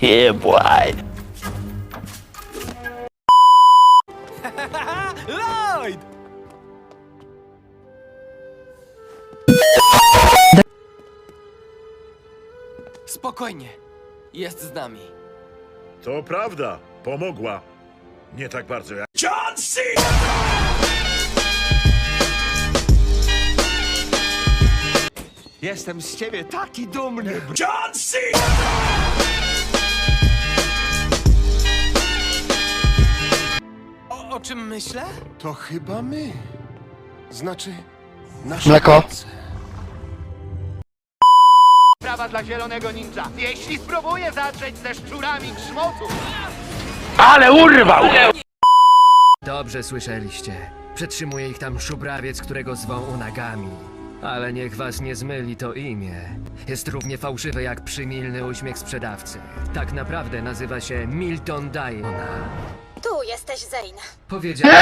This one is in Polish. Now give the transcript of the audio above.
yeah, boy. Lloyd! Spokojnie. Jest z nami. To prawda, pomogła. Nie tak bardzo jak... Jestem z ciebie taki dumny. O, o czym myślę? To chyba my. Znaczy, nasze Mleko. Sprawa dla zielonego ninja. Jeśli spróbuję zatrzeć ze szczurami grzmotu, Ale urwał! Dobrze słyszeliście. Przetrzymuje ich tam szubrawiec, którego zwą Unagami. Ale niech was nie zmyli to imię. Jest równie fałszywe jak przymilny uśmiech sprzedawcy. Tak naprawdę nazywa się Milton Diana. Jesteś, Zane. Powiedziałem...